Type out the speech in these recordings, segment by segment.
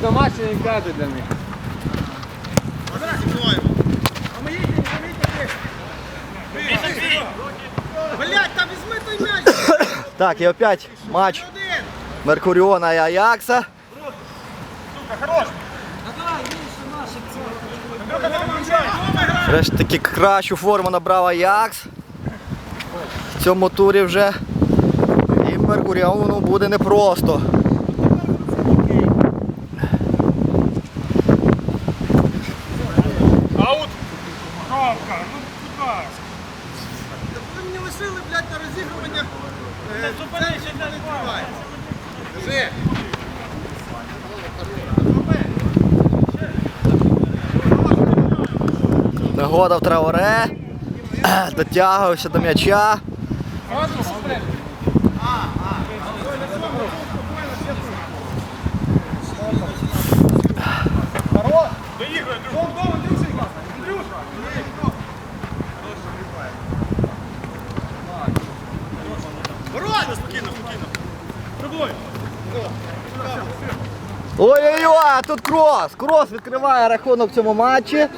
Це ж домашні олімпіади для них. Блять, там візьми той м'яч! Так, і опять матч! Меркуріона і Аякса. Ж таки кращу форму набрав Аякс. В цьому турі вже. І Меркуріону буде непросто. Нагода в траворе, Дотягувався до м'яча. Ой-ой-ой, а тут крос. Крос відкриває рахунок в цьому матчі.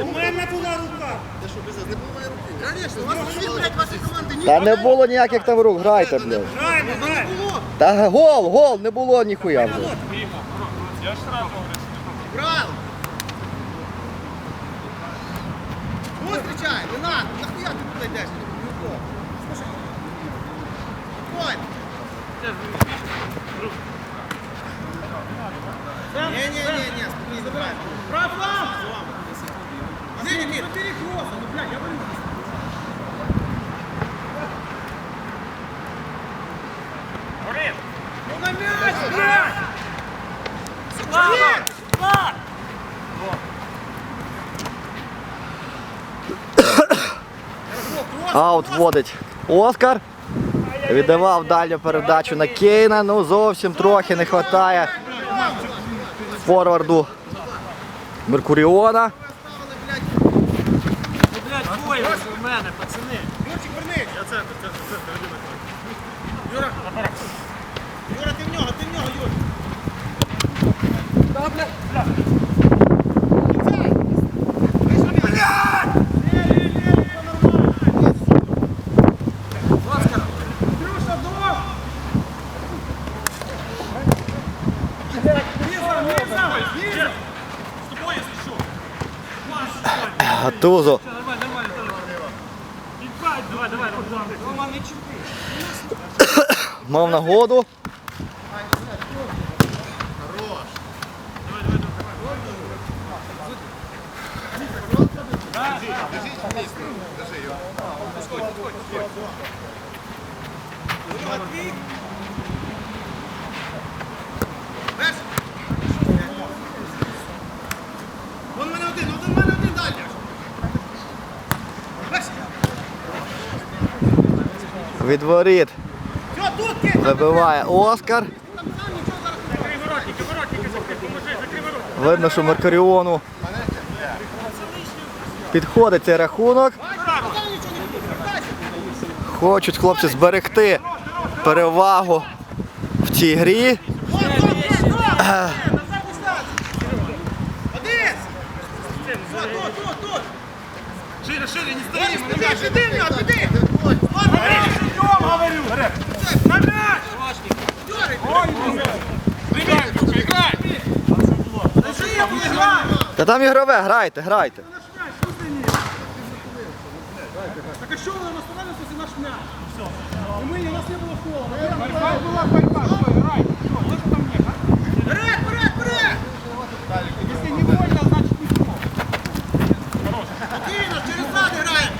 У мене була рука. Конечно, у вас всі, блядь, ваші команди ні. Та не було ніяких там рук, грайте, блядь. Граємо, граємо. Та гол, гол, не було ніхуя, блядь. Я ж сразу. Брал! Ось зустрічай, не надо, нахуя туди йдеш? Нікого. Слушай. Ой. Не-не-не-не, спокійно, давай. Правда? Іди, Нікіт. Перекроса, ну блядь, я говорю. Горит. Ну на мяч, блядь! Слава! Слава! Аут вводить Оскар. Віддавав дальню передачу на Кейна. Ну зовсім трохи не вистачає форварду Меркуріона. Блять, двоє у мене, пацани. Юрчик, вернись. Я Юра. Юра, ти в нього, ти в нього, Юр. Андрюша, чупи. мав нагоду. Беш. Вон в мене один, один в мене один далі. Беш. Від воріт вибиває Оскар. Видно, що Меркуріону підходить цей рахунок. Хочуть хлопці зберегти перевагу в цій грі. Один. Тут, тут, тут. Шире, шире, не стоїмо. піди, піди в нього, піди. Вон, Идем, говорю. На мяч! Юрий, Играй, Люка, играй! держи його, грай. Та там ігрове, грайте, грайте. Так а что вы нам останавливаетесь, если наш мяч? Все. И мы, у нас не было фола. Борьба была, борьба. Что, играй? Что, вот это мне, а? Вперед, вперед, вперед. Если не больно, значит не фол. Спокійно, через зад граємо.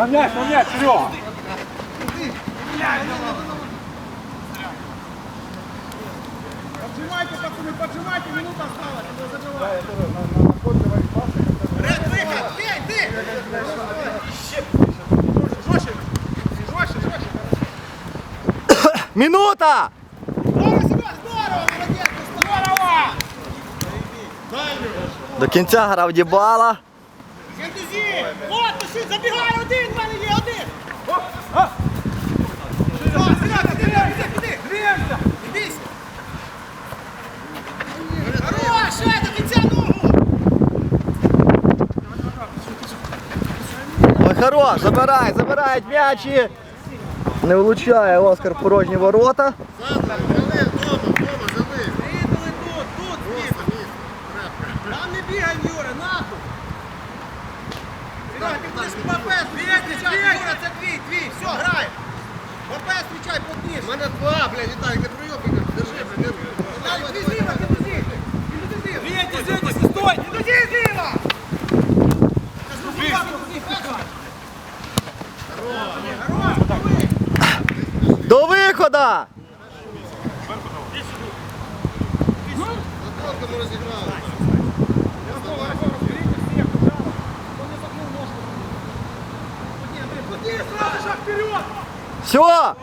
На мяч, на мяч, Серега. Поджимайте, пацаны, поджимайте, минута осталась. не забивай. Вперед, вихід, бій, ти. Жестче, жестче, жестче. Минута! Здорово, Серега, здорово, молодець, здорово. До кінця грав Дібала. Сентезі. От, Олексій, забігай, один в мене є, один! Все, Серега, ти іди, іди! Дивимося! Не бійся! Хорош, ще до кінця ногу! Ой, хорош, забирай, забирають м'ячі. Не влучає Оскар в порожні ворота. Задом! Це твій, твій, все, грай. ПП зустрічай, потніше. У мене два, блядь, Віталік, не прийобник, держи, блядь. Віталік, ти зліва, ти туди. Ти туди. Вітя, Вітя, стой! Ти туди зліва. До виходу! Ми розіграли. Сразу шаг вперед! Все!